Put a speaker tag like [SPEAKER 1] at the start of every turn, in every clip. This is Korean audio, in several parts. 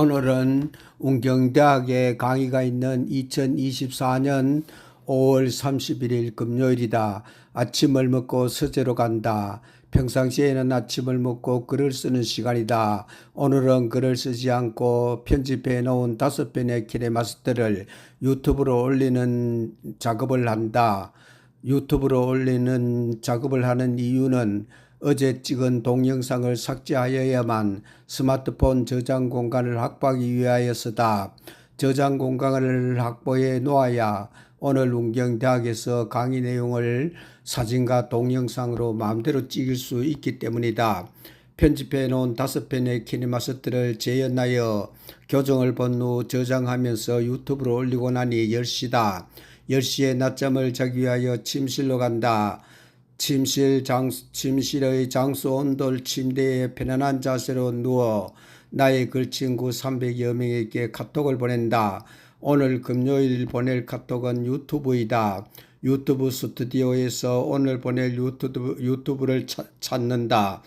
[SPEAKER 1] 오늘은 운경대학에 강의가 있는 2024년 5월 31일 금요일이다. 아침을 먹고 서재로 간다. 평상시에는 아침을 먹고 글을 쓰는 시간이다. 오늘은 글을 쓰지 않고 편집해 놓은 다섯 편의 키네마스터를 유튜브로 올리는 작업을 한다. 유튜브로 올리는 작업을 하는 이유는 어제 찍은 동영상을 삭제하여야만 스마트폰 저장 공간을 확보하기 위하여서다. 저장 공간을 확보해 놓아야 오늘 운경대학에서 강의 내용을 사진과 동영상으로 마음대로 찍을 수 있기 때문이다. 편집해 놓은 다섯 편의 키네마스터를 재현하여 교정을 본 후 저장하면서 유튜브로 올리고 나니 10시다. 10시에 낮잠을 자기 위하여 침실로 간다. 침실 장, 침실의 장소 온돌 침대에 편안한 자세로 누워 나의 글친구 300여 명에게 카톡을 보낸다. 오늘 금요일 보낼 카톡은 유튜브이다. 유튜브 스튜디오에서 오늘 보낼 유튜브, 유튜브를 차, 찾는다.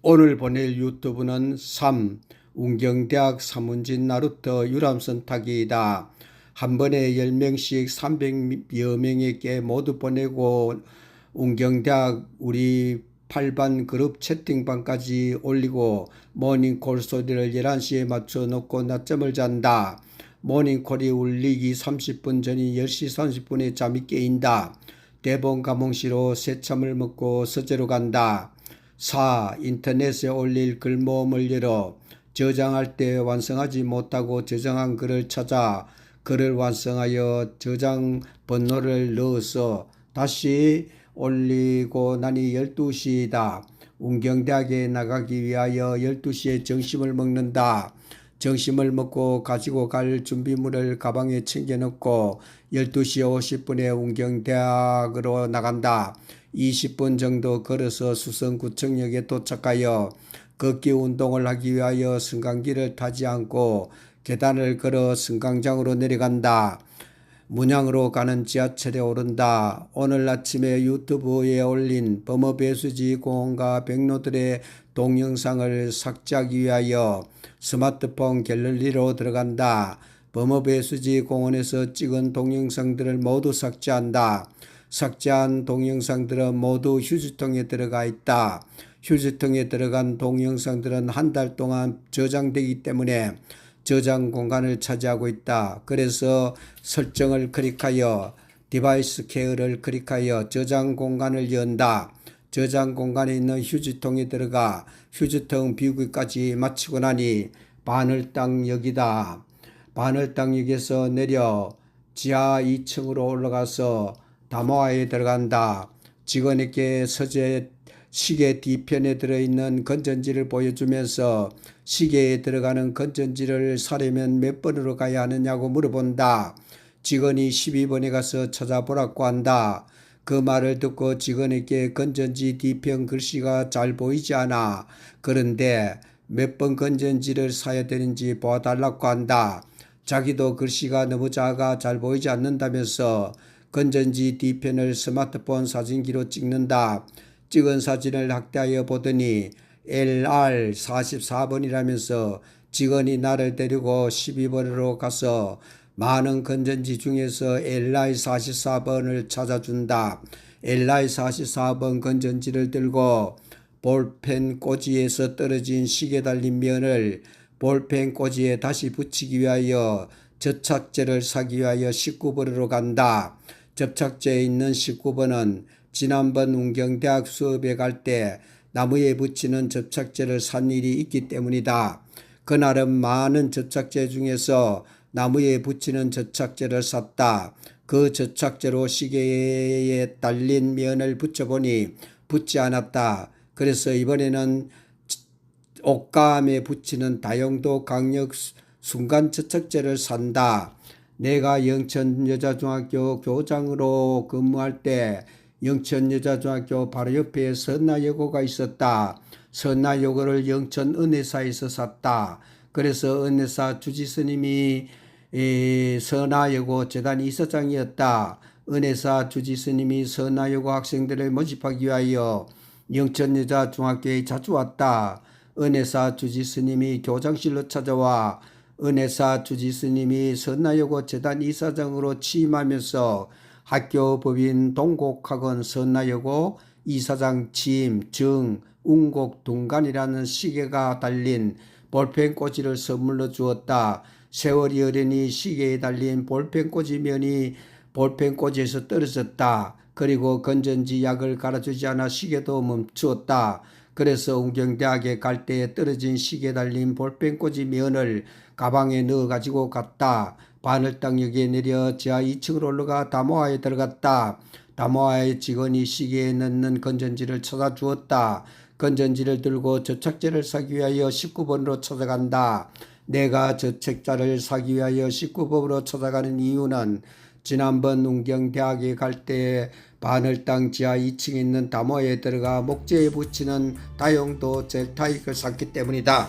[SPEAKER 1] 오늘 보낼 유튜브는 3. 운경대학 사문진 나루터 유람선 타기이다. 한 번에 10명씩 300여 명에게 모두 보내고 운경대학 우리 8반 그룹 채팅방까지 올리고 모닝콜 소리를 11시에 맞춰 놓고 낮잠을 잔다. 모닝콜이 울리기 30분 전인 10시 30분에 잠이 깨인다. 대본 가몽시로 새참을 먹고 서재로 간다. 4. 인터넷에 올릴 글 모음을 열어 저장할 때 완성하지 못하고 저장한 글을 찾아 글을 완성하여 저장 번호를 넣어서 다시 올리고 나니 12시이다. 운경대학에 나가기 위하여 12시에 점심을 먹는다. 점심을 먹고 가지고 갈 준비물을 가방에 챙겨 넣고 12시 50분에 운경대학으로 나간다. 20분 정도 걸어서 수성구청역에 도착하여 걷기 운동을 하기 위하여 승강기를 타지 않고 계단을 걸어 승강장으로 내려간다. 문양으로 가는 지하철에 오른다. 오늘 아침에 유튜브에 올린 범어배수지 공원과 백로들의 동영상을 삭제하기 위하여 스마트폰 갤러리로 들어간다. 범어배수지 공원에서 찍은 동영상들을 모두 삭제한다. 삭제한 동영상들은 모두 휴지통에 들어가 있다. 휴지통에 들어간 동영상들은 한 달 동안 저장되기 때문에 저장 공간을 차지하고 있다. 그래서 설정을 클릭하여 디바이스 케어를 클릭하여 저장 공간을 연다. 저장 공간에 있는 휴지통에 들어가 휴지통 비우기까지 마치고 나니 바늘땅 역이다. 바늘땅 역에서 내려 지하 2층으로 올라가서 다모아에 들어간다. 직원에게 서재 시계 뒤편에 들어있는 건전지를 보여주면서 시계에 들어가는 건전지를 사려면 몇 번으로 가야 하느냐고 물어본다. 직원이 12번에 가서 찾아보라고 한다. 그 말을 듣고 직원에게 건전지 뒤편 글씨가 잘 보이지 않아. 그런데 몇 번 건전지를 사야 되는지 보아달라고 한다. 자기도 글씨가 너무 작아 잘 보이지 않는다면서 건전지 뒤편을 스마트폰 사진기로 찍는다. 찍은 사진을 확대하여 보더니 LR 44번이라면서 직원이 나를 데리고 12번으로 가서 많은 건전지 중에서 LI 44번을 찾아준다. LI 44번 건전지를 들고 볼펜 꽂이에서 떨어진 시계 달린 면을 볼펜 꽂이에 다시 붙이기 위하여 접착제를 사기 위하여 19번으로 간다. 접착제에 있는 19번은 지난번 운경대학 수업에 갈 때 나무에 붙이는 접착제를 산 일이 있기 때문이다. 그날은 많은 접착제 중에서 나무에 붙이는 접착제를 샀다. 그 접착제로 시계에 달린 면을 붙여보니 붙지 않았다. 그래서 이번에는 옷감에 붙이는 다용도 강력 순간 접착제를 산다. 내가 영천 여자중학교 교장으로 근무할 때 영천여자중학교 바로 옆에 선나여고가 있었다. 선나여고를 영천은혜사에서 샀다. 그래서 은혜사 주지스님이 선나여고 재단 이사장이었다. 은혜사 주지스님이 선나여고 학생들을 모집하기 위하여 영천여자중학교에 자주 왔다. 은혜사 주지스님이 교장실로 찾아와 은혜사 주지스님이 선나여고 재단 이사장으로 취임하면서 학교 법인 동곡학원 선나여고 이사장 취임 정 운곡 둥간이라는 시계가 달린 볼펜 꽂이를 선물로 주었다. 세월이 어련히 시계에 달린 볼펜 꽂이 면이 볼펜 꽂이에서 떨어졌다. 그리고 건전지 약을 갈아주지 않아 시계도 멈추었다. 그래서 운경대학에 갈때 떨어진 시계 달린 볼펜 꽂이 면을 가방에 넣어 가지고 갔다. 바늘땅역에 내려 지하 2층으로 올라가 다모아에 들어갔다. 다모아의 직원이 시계에 넣는 건전지를 찾아 주었다. 건전지를 들고 저착제를 사기 위하여 19번으로 찾아간다. 내가 저책자를 사기 위하여 19번으로 찾아가는 이유는 지난번 운경대학에 갈 때 바늘땅 지하 2층에 있는 다모에 들어가 목재에 붙이는 다용도 젤타이크를 샀기 때문이다.